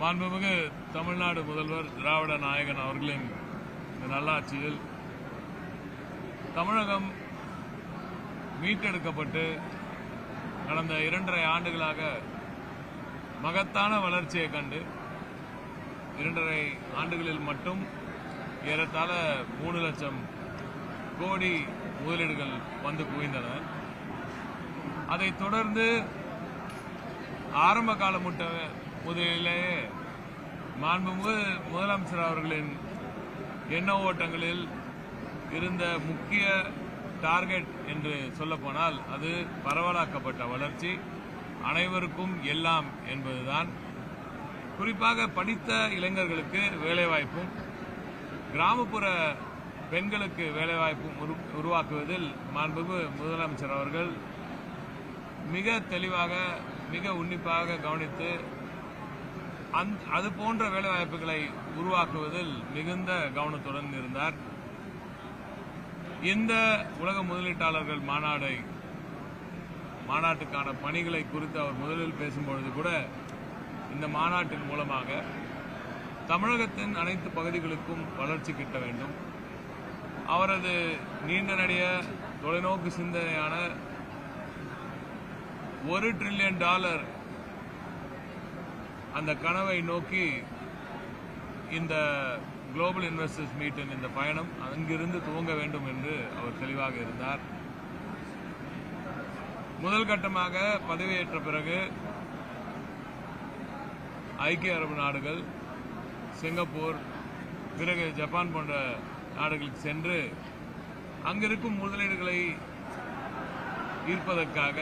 மாண்புமிகு தமிழ்நாடு முதல்வர் திராவிட நாயகன் அவர்களின் இந்த நல்லாட்சியில் தமிழகம் மீட்டெடுக்கப்பட்டு கடந்த இரண்டரை ஆண்டுகளாக மகத்தான வளர்ச்சியை கண்டு இரண்டரை ஆண்டுகளில் மட்டும் ஏறத்தாழ மூணு லட்சம் கோடி முதலீடுகள் வந்து குவிந்தன. அதைத் தொடர்ந்து ஆரம்ப கால முட்ட முதலிலேயே மாண்புமிகு முதலமைச்சர் அவர்களின் எண்ண ஓட்டங்களில் இருந்த முக்கிய டார்கெட் என்று சொல்லப்போனால் அது பரவலாக்கப்பட்ட வளர்ச்சி அனைவருக்கும் எல்லாம் என்பதுதான். குறிப்பாக படித்த இளைஞர்களுக்கு வேலைவாய்ப்பும் கிராமப்புற பெண்களுக்கு வேலைவாய்ப்பும் உரு- உருவாக்குவதில் மாண்புமிகு முதலமைச்சர் அவர்கள் மிக தெளிவாக மிக உன்னிப்பாக கவனித்து அந் அது போன்ற வேலைவாய்ப்புகளை உருவாக்குவதில் மிகுந்த கவனத்துடன் இருந்தார். இந்த உலக முதலீட்டாளர்கள் மாநாடை மாநாட்டுக்கான பணிகளை குறித்து அவர் முதலில் பேசும்பொழுது கூட இந்த மாநாட்டின் மூலமாக தமிழகத்தின் அனைத்து பகுதிகளுக்கும் வளர்ச்சி கிட்ட வேண்டும். அவரது நீண்ட நடைய தொலைநோக்கு சிந்தனையான ஒரு ட்ரில்லியன் டாலர் அந்த கனவை நோக்கி இந்த குளோபல் இன்வெஸ்டர்ஸ் மீட்டின் இந்த பயணம் அங்கிருந்து துவங்க வேண்டும் என்று அவர் தெளிவாக இருந்தார். முதல் கட்டமாக பதவியேற்ற பிறகு ஐக்கிய அரபு நாடுகள் சிங்கப்பூர் பிறகு ஜப்பான் போன்ற நாடுகளுக்கு சென்று அங்கிருக்கும் முதலீடுகளை ஈர்ப்பதற்காக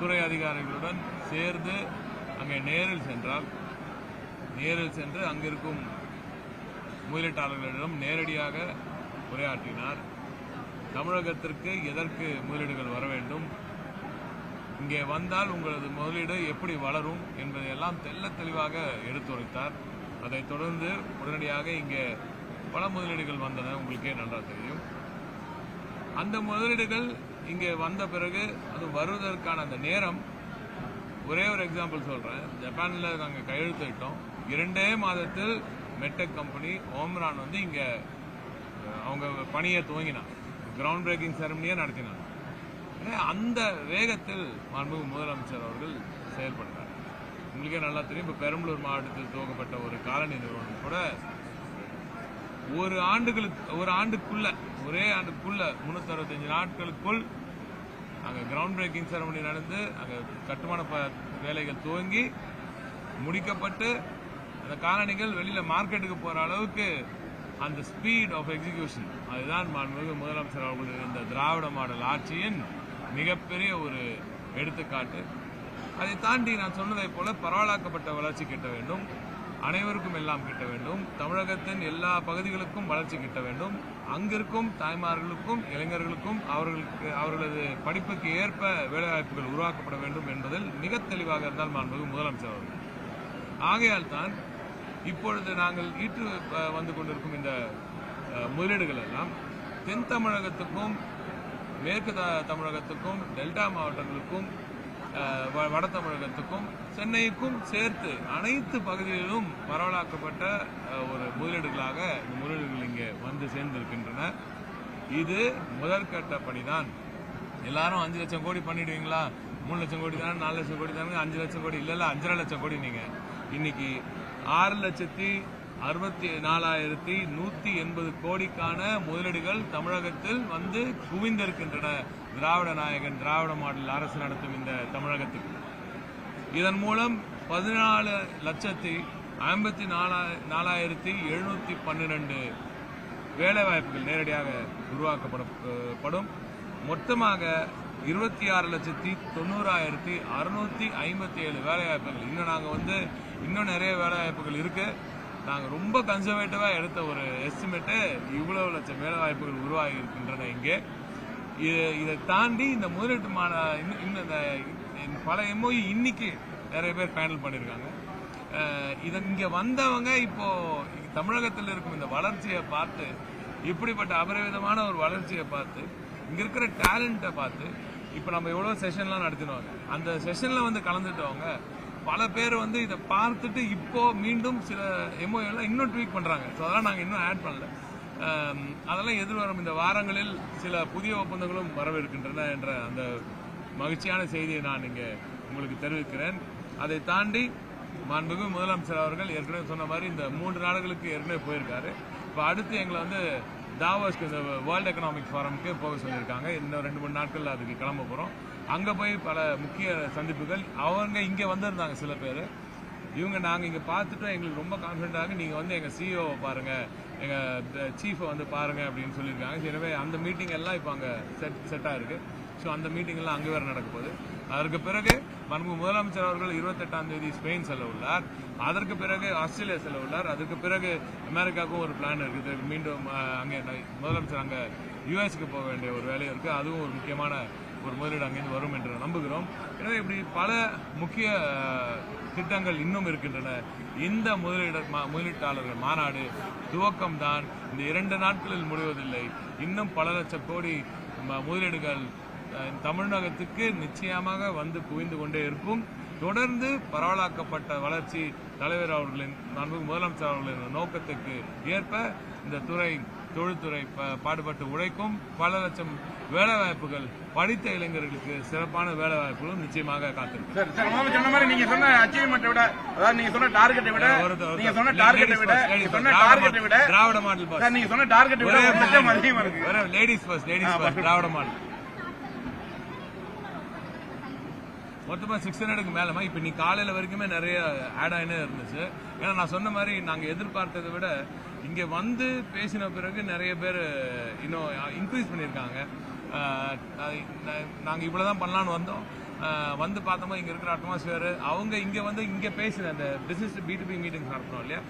துறை அதிகாரிகளுடன் சேர்ந்து அங்கே நேரில் சென்றால் நேரில் சென்று அங்கிருக்கும் முதலீட்டாளர்களிடம் நேரடியாக உரையாற்றினார். தமிழகத்திற்கு எதற்கு முதலீடுகள் வர வேண்டும்? இங்கே வந்தால் உங்களது முதலீடு எப்படி வளரும் என்பதையெல்லாம் தெள்ள தெளிவாக எடுத்துரைத்தார். அதைத் தொடர்ந்து உடனடியாக இங்கே பல முதலீடுகள் வந்தன. உங்களுக்கே நன்றாக தெரியும். அந்த முதலீடுகள் இங்கே வந்த பிறகு அது வருவதற்கான அந்த நேரம் ஒரே ஒரு எக்ஸாம்பிள் சொல்றேன். ஜப்பானில் நாங்கள் கையெழுத்திட்டோம். இரண்டே மாதத்தில் மெட்டெக் கம்பெனி ஓம்ரான் வந்து இங்கே அவங்க பணியை துவங்கினாங்க. கிரவுண்ட் பிரேக்கிங் செரமனியை நடத்தினாங்க. ஏன்னா, அந்த வேகத்தில் மாண்புமிகு முதலமைச்சர் அவர்கள் செயல்படுறார். உங்களுக்கே நல்லா தெரியும் இப்போ பெரம்பலூர் மாவட்டத்தில் துவங்கப்பட்ட ஒரு காலனி நிறுவனம் கூட ஒரு ஆண்டுகளுக்கு ஒரு ஆண்டுக்குள்ள ஒரே ஆண்டுக்குள்ள முன்னூத்தி அறுபத்தஞ்சு நாட்களுக்குள் அங்கே கிரவுண்ட் பிரேக்கிங் செரமனி நடந்து அங்கே கட்டுமான ப- வேலைகள் துவங்கி முடிக்கப்பட்டு அந்த காலணிகள் வெளியில் மார்க்கெட்டுக்கு போகிற அளவுக்கு அந்த ஸ்பீட் ஆஃப் எக்ஸிகியூஷன் அதுதான் மாண்புமிகு முதலமைச்சர் அவர்களுடைய இந்த திராவிட மாடல் ஆட்சியின் மிகப்பெரிய ஒரு எடுத்துக்காட்டு. அதை தாண்டி நான் சொன்னதை போல பரவலாக்கப்பட்ட வளர்ச்சி கிட்ட வேண்டும். அனைவருக்கும் எல்லாம் கிட்ட வேண்டும். தமிழகத்தின் எல்லா பகுதிகளுக்கும் வளர்ச்சி கிட்ட வேண்டும். அங்கிருக்கும் தாய்மார்களுக்கும் இளைஞர்களுக்கும் அவர்களுக்கு அவர்களது படிப்புக்கு ஏற்ப வேலைவாய்ப்புகள் உருவாக்கப்பட வேண்டும் என்பதில் மிக தெளிவாக இருந்தால் மாண்புமிகு முதலமைச்சர் அவர்கள். ஆகையால் தான் இப்பொழுது நாங்கள் ஈட்டு வந்து கொண்டிருக்கும் இந்த முதலீடுகள் எல்லாம் தென் தமிழகத்துக்கும் மேற்கு த- தமிழகத்துக்கும் டெல்டா மாவட்டங்களுக்கும் வட தமிழகத்துக்கும் சென்னைக்கும் சேர்த்து அனைத்து பகுதிகளிலும் பரவலாக்கப்பட்ட ஒரு முதலீடுகளாக இந்த முதலீடுகள் இங்கே வந்து சேர்ந்திருக்கின்றன. இது முதற்கட்ட பணிதான். எல்லாரும் அஞ்சு லட்சம் கோடி பண்ணிடுவீங்களா? மூணு லட்சம் கோடி தானே நாலு லட்சம் கோடி தானே அஞ்சு லட்சம் கோடி இல்லை அஞ்சரை லட்சம் கோடி நீங்க. இன்னைக்கு ஆறு லட்சத்தி அறுபத்தி நாலாயிரத்தி நூத்தி எண்பது கோடிக்கான முதலீடுகள் தமிழகத்தில் வந்து குவிந்திருக்கின்றன. திராவிட நாயகன் திராவிட மாடல் அரசு நடத்தும் இந்த தமிழகத்துக்கு. இதன் மூலம் பதினாலு லட்சத்தி ஐம்பத்தி நாலா நாலாயிரத்தி எழுநூற்றி பன்னிரெண்டு வேலைவாய்ப்புகள் நேரடியாக உருவாக்கப்படும் படும். மொத்தமாக இருபத்தி ஆறு லட்சத்தி தொண்ணூறாயிரத்தி அறுநூத்தி ஐம்பத்தி ஏழு வேலைவாய்ப்புகள். இன்னும் நாங்கள் வந்து இன்னும் நிறைய வேலைவாய்ப்புகள் இருக்குது இருக்கு ரொம்ப கன்சர்வேட்டிவாக எடுத்த ஒரு எஸ்டிமேட்டு இவ்வளவு லட்சம் வேலைவாய்ப்புகள் உருவாகி இருக்கின்றன இங்கே. இது- இதை தாண்டி இந்த முதலீட்டு மாட இன்னும் இன்னும் இந்த பல எம்ஓஇ இன்னைக்கு நிறைய பேர் பேனல் பண்ணியிருக்காங்க இதை இங்கே வந்தவங்க இப்போ தமிழகத்தில் இருக்கும் இந்த வளர்ச்சியை பார்த்து இப்படிப்பட்ட அபரிவிதமான ஒரு வளர்ச்சியை பார்த்து இங்கே இருக்கிற டேலண்ட்டை பார்த்து இப்போ நம்ம எவ்வளோ செஷன்லாம் நடத்தினோம் அந்த செஷனில் வந்து கலந்துட்டவங்க பல பேர் வந்து இதை பார்த்துட்டு இப்போ மீண்டும் சில எம்ஓ எல்லாம் இன்னும் ட்வீட் பண்ணுறாங்க ஸோ அதெல்லாம் நாங்கள் இன்னும் ஆட் பண்ணல. அதெல்லாம் எதிர்வரும் இந்த வாரங்களில் சில புதிய ஒப்பந்தங்களும் வரவிருக்கின்றன என்ற அந்த மகிழ்ச்சியான செய்தியை நான் இங்கே உங்களுக்கு தெரிவிக்கிறேன். அதை தாண்டி மாண்புமிகு முதலமைச்சர் அவர்கள் ஏற்கனவே சொன்ன மாதிரி இந்த மூன்று நாடுகளுக்கு ஏற்கனவே போயிருக்காரு. இப்போ அடுத்து எங்களை வந்து தாவோஸ்க்கு இந்த வேர்ல்டு எக்கனாமிக் ஃபாரமுக்கு போக சொல்லியிருக்காங்க. இன்னும் ரெண்டு மூணு நாட்கள் அதுக்கு கிளம்ப போகிறோம் அங்கே போய் பல முக்கிய சந்திப்புகள். அவங்க இங்கே வந்திருந்தாங்க சில பேர். இவங்க நாங்கள் இங்கே பார்த்துட்டோம் எங்களுக்கு ரொம்ப கான்ஃபிடென்ட்டாக நீங்கள் வந்து எங்கள் சிஇஓவை பாருங்கள் எங்கள் சீஃபை வந்து பாருங்கள் அப்படின்னு சொல்லியிருக்காங்க. எனவே அந்த மீட்டிங் எல்லாம் இப்போ அங்கே செட் செட்டாக இருக்குது ஸோ அந்த மீட்டிங்லாம் அங்கே வேறு நடக்க போகுது. அதற்கு பிறகு மன்மு முதலமைச்சர் அவர்கள் இருபத்தெட்டாம் தேதி ஸ்பெயின் செல்ல உள்ளார். அதற்கு பிறகு ஆஸ்திரேலியா செல்ல உள்ளார். அதற்கு பிறகு அமெரிக்காவுக்கும் ஒரு பிளான் இருக்குது மீண்டும் அங்கே முதலமைச்சர் அங்கே யூஎஸ்க்கு போக வேண்டிய ஒரு வேலையும் இருக்குது அதுவும் ஒரு முக்கியமான ஒரு முதலீடு அங்கேருந்து வரும் என்று நம்புகிறோம். எனவே இப்படி பல முக்கிய திட்டங்கள் இன்னும் இருக்கின்றன. இந்த முதலீடு மா- முதலீட்டாளர்கள் மாநாடு துவக்கம்தான். இந்த இரண்டு நாட்களில் முடிவதில்லை. இன்னும் பல லட்சம் கோடி முதலீடுகள் தமிழகத்துக்கு நிச்சயமாக வந்து குவிந்து கொண்டே இருக்கும். தொடர்ந்து பரவலாக்கப்பட்ட வளர்ச்சி தலைவர் அவர்களின் மாண்பு முதலமைச்சர் அவர்களின் நோக்கத்துக்கு ஏற்ப இந்த துறை தொழில்துறை பாடுபட்டு உழைக்கும் பல லட்சம் வேலைவாய்ப்புகள் படித்த இளைஞர்களுக்கு சிறப்பான வேலைவாய்ப்புகளும் நிச்சயமாக காத்திருக்கும் சார் சொன்ன மாதிரி நீங்க சொன்ன விட அதாவது நீங்க சொன்ன டார்கெட்டை விட. நீங்க சொன்ன டார்கெட்டை விட நீங்க first. சொன்ன திராவிட டார்கெட்டை விட model, Dravida model boss. Sir நீங்க சொன்ன டார்கெட்டை விட ஒரே ஒரு லட்சம் அதிகமா இருக்கு ஒரே ladies first ladies first Dravida model மொத்தமா சிக்ஸ் ஹண்ட்ரடுக்கு மேலமா இப்ப நீ காலையில வரைக்குமே நிறைய ஆட் ஆயினே இருந்துச்சு ஏன்னா நான் சொன்ன மாதிரி நாங்க எதிர்பார்த்ததை விட இங்கே வந்து பேசின பிறகு நிறைய பேர் இன்னும் இன்க்ரீஸ் பண்ணியிருக்காங்க. நாங்கள் இவ்வளோ தான் பண்ணலான்னு வந்தோம். வந்து பார்த்தோமா இங்கே இருக்கிற அட்மாஸ்ஃபியர் அவங்க இங்கே வந்து இங்கே பேசுகிற அந்த business B to B meetings நடத்தணும் இல்லையா?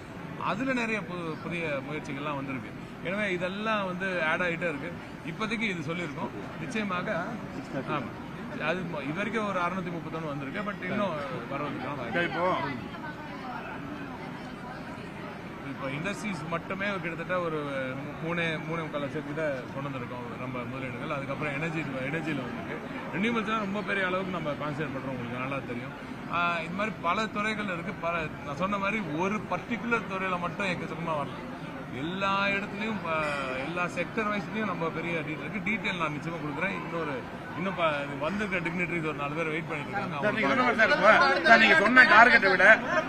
அதில் நிறைய புது புதிய முயற்சிகள்லாம் வந்திருக்கு. எனவே இதெல்லாம் வந்து ஆட் ஆகிட்டே இருக்கு. இப்போதைக்கு இது சொல்லியிருக்கோம். நிச்சயமாக அது இது வரைக்கும் ஒரு அறுநூத்தி முப்பத்தொன்னு வந்திருக்கு. பட் இன்னும் வரதுக்கான இப்போ இண்டஸ்ட்ரீஸ் மட்டுமே கிட்டத்தட்ட ஒரு மூணு மூணே மூணே முக்கால் லட்சம் கிட்ட கொண்டு வந்திருக்கோம் நம்ம முதலீடுகள். அதுக்கப்புறம் எனர்ஜி எனர்ஜியில் வந்துருக்கு. ரெனியூபிள்ஸ்லாம் ரொம்ப பெரிய அளவுக்கு நம்ம கான்சன்ட்ரேட் பண்ணுறோம் உங்களுக்கு நல்லா தெரியும். இது மாதிரி பல துறைகள் இருக்குது பல நான் சொன்ன மாதிரி ஒரு பர்டிகுலர் துறையில் மட்டும் எக்கச்சக்கமாக வரலாம் எல்லா இடத்துலையும் எல்லா செக்டர் வைஸ்லையும் நம்ம பெரிய டீட்டெயில் இருக்கு. டீட்டெயில் நான் நிச்சயமா கொடுக்குறேன். இன்னொரு இன்னும் ப- வந்திருக்க டிக்னிட்டரிஸ் ஒரு நாலு பேர் வெயிட் பண்ணிட்டு இருக்காங்க. நீங்க சொன்ன மாதிரி டார்கெட்டை விட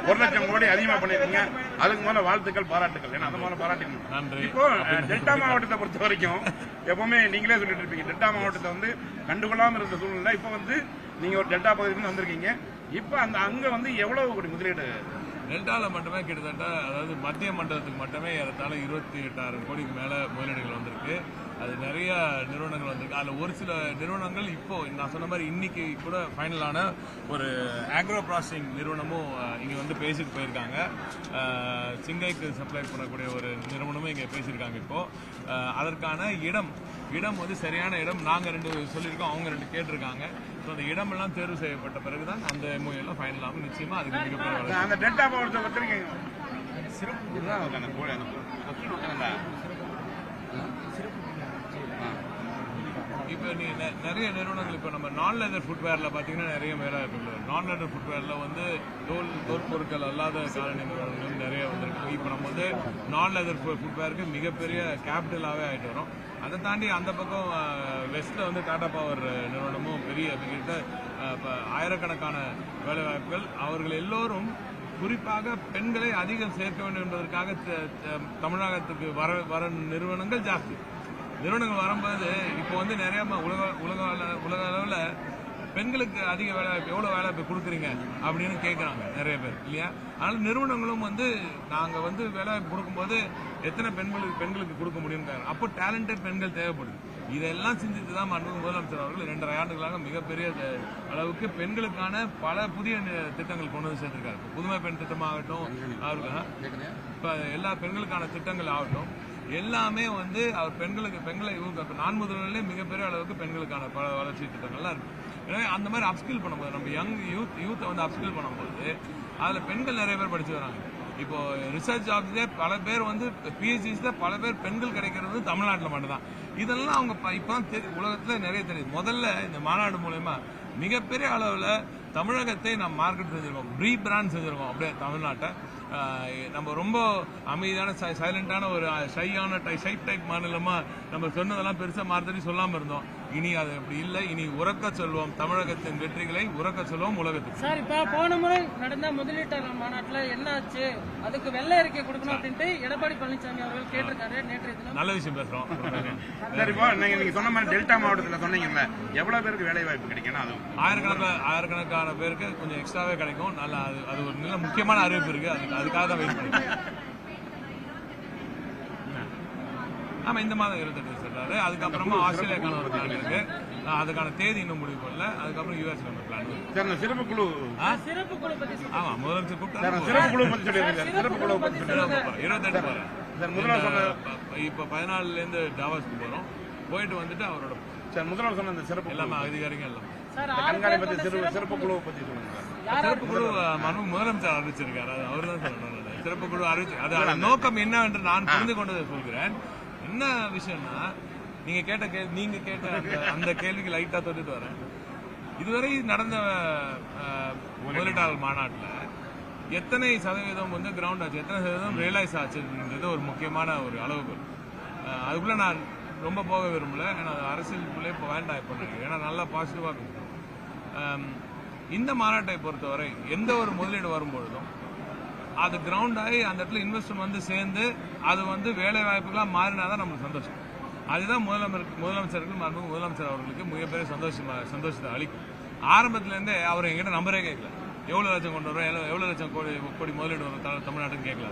ஒரு லட்சம் கோடி அதிகமா பண்ணிருக்கீங்க. அதுக்கு முதல்ல வாழ்த்துக்கள் பாராட்டுகள் ஏன்னா அந்த முதல்ல பாராட்டிக்கணும் நன்றி. இப்போ டெல்டா மாவட்டத்தை பொறுத்த வரைக்கும் எப்பவுமே நீங்களே சொல்லிட்டு இருப்பீங்க. டெல்டா மாவட்டத்தை வந்து கண்டுகொள்ளாம இருந்த சூழ்நிலை. இப்போ வந்து நீங்க ஒரு டெல்டா பகுதியிலிருந்து வந்திருக்கீங்க. இப்போ அந்த அங்க வந்து எவ்வளவு கோடி முதலீடு டெல்டாவில் மட்டுமே கிட்டத்தட்ட அதாவது மத்திய மண்டலத்துக்கு மட்டுமே ஏறத்தாழ இருபத்தி எட்டாயிரம் கோடிக்கு மேலே முதலீடுகள் வந்திருக்கு. அது நிறைய நிறுவனங்கள் வந்திருக்கு. அதில் ஒரு சில நிறுவனங்கள் இப்போ நான் சொன்ன மாதிரி இன்னைக்கு கூட ஃபைனலான ஒரு ஆக்ரோ ப்ராசஸிங் நிறுவனமும் இங்கே வந்து பேசிட்டு போயிருக்காங்க. சிங்கைக்கு சப்ளை பண்ணக்கூடிய ஒரு நிறுவனமும் இங்கே பேசியிருக்காங்க இப்போ. அதற்கான இடம் இடம் வந்து சரியான இடம். நாங்க ரெண்டு சொல்லியிருக்கோம் அவங்க ரெண்டு கேட்டிருக்காங்க. ஸோ அந்த இடமெல்லாம் தேர்வு செய்யப்பட்ட பிறகுதான் அந்த MOU எல்லாம் ஃபைனல் ஆகும். நிச்சயமா அதுக்கு மிகப்பெரிய அந்த டெல்டா மாவட்டத்தை பொறுத்த வரைக்கும் சிறப்பு இதுதான் இருக்கு அந்த கோழி அந்த கொஸ்டின் விட்டாங்கல்ல இப்போ நீ நிறைய நிறுவனங்கள் இப்போ நம்ம நான் லெதர் ஃபுட்வேரில் பார்த்தீங்கன்னா நிறைய மேலாக இருக்குது நான் லெதர் ஃபுட்வேரில் வந்து தோல் தோல் பொருட்கள் அல்லாத காலனி நிறுவனங்கள் நிறைய வந்துருக்கு. இப்போ நம்ம வந்து நான் லெதர் ஃபுட்வேருக்கு மிகப்பெரிய கேபிட்டலாகவே ஆகிட்டு வரோம். அதை தாண்டி அந்த பக்கம் வெஸ்ட்டில் வந்து டாடா பவர் நிறுவனமும் பெரிய கிட்ட ஆயிரக்கணக்கான வேலைவாய்ப்புகள் அவர்கள் எல்லோரும் குறிப்பாக பெண்களை அதிகம் சேர்க்க வேண்டும் என்பதற்காக த- தமிழகத்துக்கு வர வர நிறுவனங்கள் ஜாஸ்தி. நிறுவனங்கள் வரும்போது இப்போ வந்து நிறைய உலக உலக உலக அளவில் பெண்களுக்கு அதிக வேலைவாய்ப்பு எவ்வளோ வேலைவாய்ப்பு கொடுக்குறீங்க அப்படின்னு கேட்குறாங்க நிறைய பேர் இல்லையா? அதனால நிறுவனங்களும் வந்து நாங்கள் வந்து வேலைவாய்ப்பு கொடுக்கும்போது எத்தனை பெண்களுக்கு பெண்களுக்கு கொடுக்க முடியும்னு அப்போ டேலண்டட் பெண்கள் தேவைப்படுது. இதெல்லாம் சிந்தித்து தான் மாண்புமிகு முதலமைச்சர் அவர்கள் இரண்டரை ஆண்டுகளாக மிகப்பெரிய அளவுக்கு பெண்களுக்கான பல புதிய திட்டங்கள் கொண்டு வந்து சேர்த்திருக்காரு. புதுமை பெண் திட்டமாகட்டும் அவர்கள் இப்ப எல்லா பெண்களுக்கான திட்டங்கள் ஆகட்டும் எல்லாமே வந்து அவர் பெண்களுக்கு பெண்களை நான் முதல்ல மிகப்பெரிய அளவுக்கு பெண்களுக்கான பல வளர்ச்சி திட்டங்கள்லாம் இருக்கு. எனவே அந்த மாதிரி அப்ஸ்கில் பண்ணும்போது நம்ம யங் யூத் யூத்தை வந்து அப்ஸ்கில் பண்ணும்போது அதில் பெண்கள் நிறைய பேர் படிச்சு வராங்க. இப்போ ரிசர்ச் ஜாப்ஸ்லேயே பல பேர் வந்து பிஹெச்டிஸ்ல பல பேர் பெண்கள் கிடைக்கிறது தமிழ்நாட்டில் மட்டும்தான். இதெல்லாம் அவங்க இப்போ தான் தெரி நிறைய தெரியுது. முதல்ல இந்த மாநாடு மூலயமா மிகப்பெரிய அளவில் தமிழகத்தை நம்ம மார்க்கெட் செஞ்சிருக்கோம். ப்ரீ பிராண்ட் செஞ்சிருக்கோம் அப்படியே தமிழ்நாட்டை. நம்ம ரொம்ப அமைதியான சைலண்டான ஒரு ஷையான டை ஷை டைப் மாநிலமாக நம்ம சொன்னதெல்லாம் பெருசாக மாறுதடி சொல்லாமல் இருந்தோம். இனி அது அப்படி இல்லை. இனி உறக்க சொல்வோம். தமிழகத்தின் வெற்றிகளை உறக்க சொல்வோம் உலகத்துக்கு. சார் இப்ப போன முறை நடந்த முதலீட்டாளர் மாநாட்டுல என்ன ஆச்சு அதுக்கு வெள்ளை அறிக்கை கொடுக்கணும் அப்படின்ட்டு எடப்பாடி பழனிசாமி அவர்கள் கேட்டிருக்காரு நேற்றைய தினம். நல்ல விஷயம் பேசுறோம். சார் இப்போ நீங்க நீங்க சொன்ன மாதிரி டெல்டா மாவட்டத்துல சொன்னீங்கல்ல எவ்வளவு பேருக்கு வேலை வாய்ப்பு கிடைக்கணும் அது ஆயிரக்கணக்கான ஆயிரக்கணக்கான பேருக்கு கொஞ்சம் எக்ஸ்ட்ராவே கிடைக்கும். நல்ல அது அது ஒரு நல்ல முக்கியமான அறிவிப்பு இருக்கு. அதுக்கு அதுக்காக தான் வெயிட் பண்ணிருக்கேன் ஆமா இந்த மாதம் இருபத்தெட்டு சொல்றாரு அதுக்கப்புறமா ஆஸ்திரேலியாக்கான ஒரு பிளான் இருக்கு. அதுக்கான தேதி இன்னும் முடிவு பண்ணல. அதுக்கப்புறம் யூஎஸ் ஒரு பிளான் சிறப்பு குழு சிறப்பு குழு பத்தி சொல்லுங்க. ஆமா முதலமைச்சர் இந்த சிறப்பு குழு பத்தி சொல்லியிருக்கீங்க சிறப்பு குழு பத்தி இருபத்தெட்டு போறேன் முதல்வர் சொன்ன இப்ப பதினாலுல இருந்து டாவாஸ்க்கு போறோம். போயிட்டு வந்துட்டு அவரோட சார் முதல்வர் சொன்ன இந்த சிறப்பு குழு எல்லாமே அதிகாரிகள் எல்லாம். சார் இந்த ஆறு கண்காணி பேர் பத்தி சிறப்பு சிறப்பு குழுவை பத்தி சொல்லுங்க சிறப்பு குழு மனு முதலமைச்சர் அறிவிச்சிருக்காரு. அது அவர் தான் சொல்லணும். சிறப்பு குழு அறிவிச்சு அது அதன் நோக்கம் என்ன என்று நான் புரிந்து கொண்டதை சொல்கிறேன். என்ன விஷயம்னா நீங்க கேட்ட கே நீங்க கேட்ட அந்த- அந்த கேள்விக்கு லைட்டா தொட்டுட்டு வரேன். இதுவரை நடந்த முதலீட்டாளர் மாநாட்டில் எத்தனை சதவீதம் வந்து கிரவுண்ட் ஆச்சு? எத்தனை சதவீதம் ரியலைஸ் ஆச்சுன்றது ஒரு முக்கியமான ஒரு அளவுகள் அதுக்குள்ள நான் ரொம்ப போக விரும்பல. ஏன்னா அது அரசியலுக்குள்ளே இப்போ வேண்டாம் இப்போ ஏன்னா நல்லா பாசிட்டிவாக இருக்கும் இந்த மாநாட்டை பொறுத்தவரை எந்த ஒரு முதலீடு வரும்பொழுதும் அது கிரவுண்ட் ஆகி அந்த இடத்துல இன்வெஸ்ட்மெண்ட் வந்து சேர்ந்து அது வந்து வேலை வாய்ப்புகளாக மாறினாதான் நம்மளுக்கு சந்தோஷம். அதுதான் முதலமைச்சர் முதலமைச்சருக்கு மறுபடியும் முதலமைச்சர் அவர்களுக்கு மிகப்பெரிய சந்தோஷம் சந்தோஷத்தை அளிக்கும். ஆரம்பத்திலேருந்தே அவர் எங்கிட்ட நம்பரே கேட்கல. எவ்வளோ லட்சம் கொண்டு வரோம் எவ்வளோ எவ்வளோ லட்சம் கோடி கோடி முதலீடு வரும் த- தமிழ்நாட்டுக்கு கேட்கல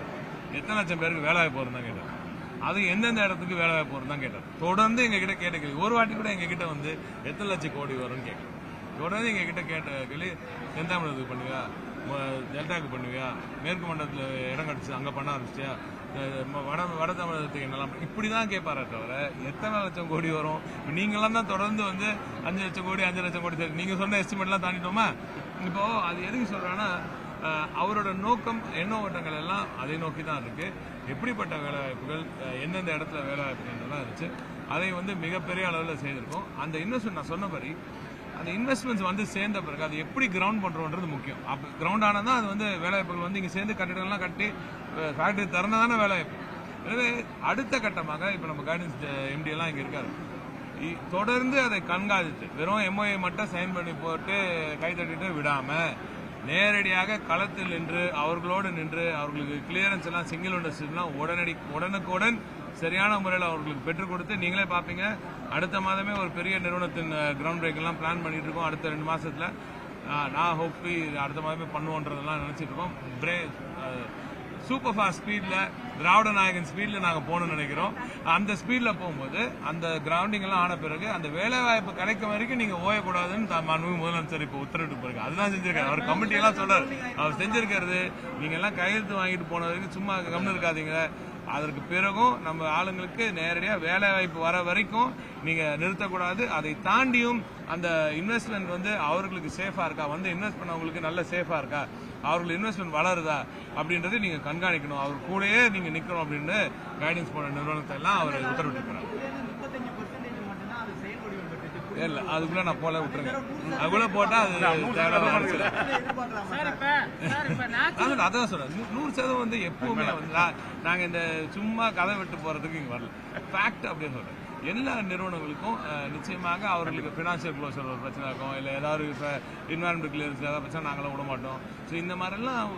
எத்தனை லட்சம் பேருக்கு வேலை வாய்ப்பு வரும் தான் கேட்டார். அது எந்தெந்த இடத்துக்கு வேலை வாய்ப்பு வரும் தான் கேட்டார். தொடர்ந்து எங்ககிட்ட கேட்ட கேள்வி ஒரு வாட்டி கூட எங்ககிட்ட வந்து எத்தனை லட்சம் கோடி வரும்னு கேட்கல. தொடர்ந்து எங்ககிட்ட கேட்ட கேள்வி எந்த பண்ணுவா ம- டெல்டாக்கு பண்ணுவியா? மேற்கு மண்டலத்தில் இடம் கிடச்சி அங்கே பண்ண ஆரம்பிச்சியா வட வட தமிழகத்துக்கு என்னெல்லாம் இப்படி தான் கேட்பாரே தவிர எத்தனை லட்சம் கோடி வரும்? இப்ப நீங்களாம் தான் தொடர்ந்து வந்து அஞ்சு லட்சம் கோடி அஞ்சு லட்சம் கோடி சரி நீங்கள் சொன்ன எஸ்டிமேட்லாம் தாண்டிட்டோமா? இப்போது அது எதுக்கு சொல்கிறேன்னா அவரோட நோக்கம் எண்ண ஓட்டங்கள் எல்லாம் அதை நோக்கி தான் இருக்குது எப்படிப்பட்ட வேலைவாய்ப்புகள் எந்தெந்த இடத்துல வேலைவாய்ப்புகள்லாம் இருந்துச்சு அதை வந்து மிகப்பெரிய அளவில் செய்திருக்கோம். அந்த இன்வெஸ்ட்மெண்ட் நான் சொன்னபடி அந்த இன்வெஸ்ட்மெண்ட்ஸ் வந்து சேர்ந்த பிறகு அது எப்படி கிரவுண்ட் பண்ணுறோன்றது முக்கியம். அப்போ கிரவுண்ட் ஆனால் தான் அது வந்து வேலைவாய்ப்புகள் வந்து இங்கே சேர்ந்து கட்டிடங்கள்லாம் கட்டி ஃபேக்டரி திறந்ததான வேலைவாய்ப்பு. எனவே அடுத்த கட்டமாக இப்போ நம்ம கைடன்ஸ் எம்டி எல்லாம் இங்கே இருக்காரு. இ- தொடர்ந்து அதை கண்காணித்து வெறும் எம்ஓஏ மட்டும் சைன் பண்ணி போட்டு கை விடாமல் நேரடியாக களத்தில் நின்று அவர்களோடு நின்று அவர்களுக்கு கிளியரன்ஸ் எல்லாம் சிங்கிள் இண்டஸ்ட்ரிலாம் உடனடி உடனுக்குடன் சரியான முறையில் அவர்களுக்கு பெற்றுக் கொடுத்து நீங்களே பார்ப்பீங்க. அடுத்த மாதமே ஒரு பெரிய நிறுவனத்தின் கிரவுண்ட் பிரேக்கெல்லாம் பிளான் பண்ணிட்டு இருக்கோம். அடுத்த ரெண்டு மாசத்துல. நான் ஹோப்பி அடுத்த மாதமே பண்ணுவோன்றதெல்லாம் நினைச்சிட்டு இருக்கோம். பிரே சூப்பர் ஃபாஸ்ட் ஸ்பீடில் திராவிட நாயகன் ஸ்பீடில் நாங்கள் போகணும்னு நினைக்கிறோம். அந்த ஸ்பீடில் போகும்போது அந்த கிரவுண்டிங் எல்லாம் ஆன பிறகு அந்த வேலை வாய்ப்பு கிடைக்கும் வரைக்கும் நீங்கள் ஓயக்கூடாதுன்னு தான் முதலமைச்சர் இப்போ உத்தரவிட்டு போயிருக்கு அதுதான் செஞ்சிருக்காரு. அவர் கமிட்டியெல்லாம் சொல்கிறார் சொல்றாரு அவர் செஞ்சிருக்கிறது நீங்கள் எல்லாம் கையெழுத்து வாங்கிட்டு போன வரைக்கும் சும்மா கம்னு இருக்காதீங்க. அதற்கு பிறகும் நம்ம ஆளுங்களுக்கு நேரடியாக வேலை வாய்ப்பு வர வரைக்கும் நீங்கள் நிறுத்தக்கூடாது. அதை தாண்டியும் அந்த இன்வெஸ்ட்மெண்ட் வந்து அவர்களுக்கு சேஃபாக இருக்கா? வந்து இன்வெஸ்ட் பண்ணவங்களுக்கு நல்ல சேஃபாக இருக்கா? அவர்கள் இன்வெஸ்ட்மெண்ட் வளருதா? அப்படின்றதை நீங்கள் கண்காணிக்கணும். அவர் கூடயே நீங்கள் நிற்கணும் அப்படின்னு கைடன்ஸ் போன நிறுவனத்தை எல்லாம் அவர் உத்தரவிட்டிருக்கிறார். இல்ல அதுக்குள்ள நான் போல விட்டுருங்க. அதுக்குள்ள போட்டா அது தேவையில்லாத அரசியல். சார் இப்ப சார் இப்ப நேச்சுரல் அதான் சொல்றேன். நூறு சதவீதம் வந்து எப்பவுமே வந்து நாங்க இந்த சும்மா கதை விட்டு போறதுக்கு இங்க வரல. ஃபேக்ட் அப்படின்னு சொல்றேன். எல்லா நிறுவனங்களுக்கும் நிச்சயமாக அவர்களுக்கு பினான்சியல் க்ளோசர் ஒரு பிரச்சனை இருக்கும். இல்லை ஏதாவது இப்போ இன்வெஸ்ட்மெண்ட் கிளியரன்ஸ் ஏதாவது பிரச்சனை நாங்களும் விட மாட்டோம். ஸோ இந்த மாதிரிலாம்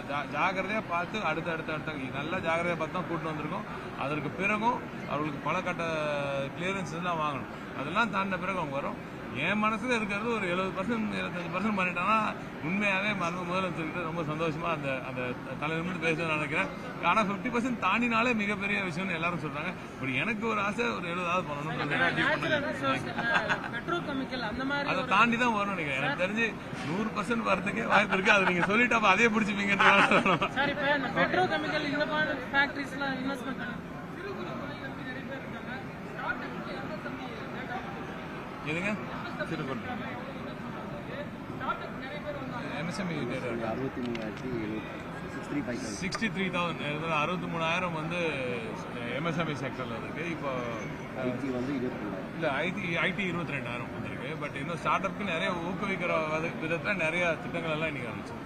ஜாகிரதையாக ஜா- பார்த்து அடுத்த அடுத்த அடுத்த நல்லா ஜாகிரதையாக பார்த்து தான் கூட்டு வந்திருக்கோம். அதற்கு பிறகும் அவர்களுக்கு பல கட்ட கிளியரன்ஸ் எல்லாம் வாங்கணும். அதெல்லாம் தாண்டின பிறகு அவங்க வரும். என் மனசுல இருக்கிறது ஒரு எழுபது பர்சன்ட் இருபத்தஞ்சு பர்சன்ட் பண்ணிட்டாங்கன்னா உண்மையாவே மனு முதலமைச்சர்கிட்ட ரொம்ப சந்தோஷமா அந்த அந்த தலைவர் பேசணும்னு நினைக்கிறேன். ஆனா ஃபிஃப்டி பர்சன்ட் தாண்டினாலே மிகப்பெரிய விஷயம்னு எல்லாரும் சொல்றாங்க. பட் எனக்கு ஒரு ஆசை ஒரு எழுபதாவது மாதிரி அதை தாண்டி தான் வரணும் நினைக்கிறேன். எனக்கு தெரிஞ்சு நூறு பர்சன்ட் வரதுக்கே வாய்ப்பு இருக்கு. அது நீங்க சொல்லிட்டு அப்ப அதே பெட்ரோ கெமிக்கல் இந்த மாதிரி ஃபேக்டரிஸ்லாம் இன்வெஸ்ட்மெண்ட் எதுங்க? எதுங்க எம்எஸ்எம்இ அறுபத்தி மூணாயிரத்தி எழுபத்தி த்ரீ சிக்ஸ்டி த்ரீ தௌசண்ட் அறுபத்தி மூணாயிரம் வந்து எம்எஸ்எம்இ செக்டர்ல இருக்கு. இப்போ ஐடி வந்து இல்ல ஐடி ஐடி இருபத்தி ரெண்டாயிரம் வந்திருக்கு. பட் இன்னும் ஸ்டார்ட் அப்க்கு நிறைய ஊக்குவிக்கிற விதத்தில் நிறைய திட்டங்கள் எல்லாம் இன்னைக்கு ஆரம்பிச்சு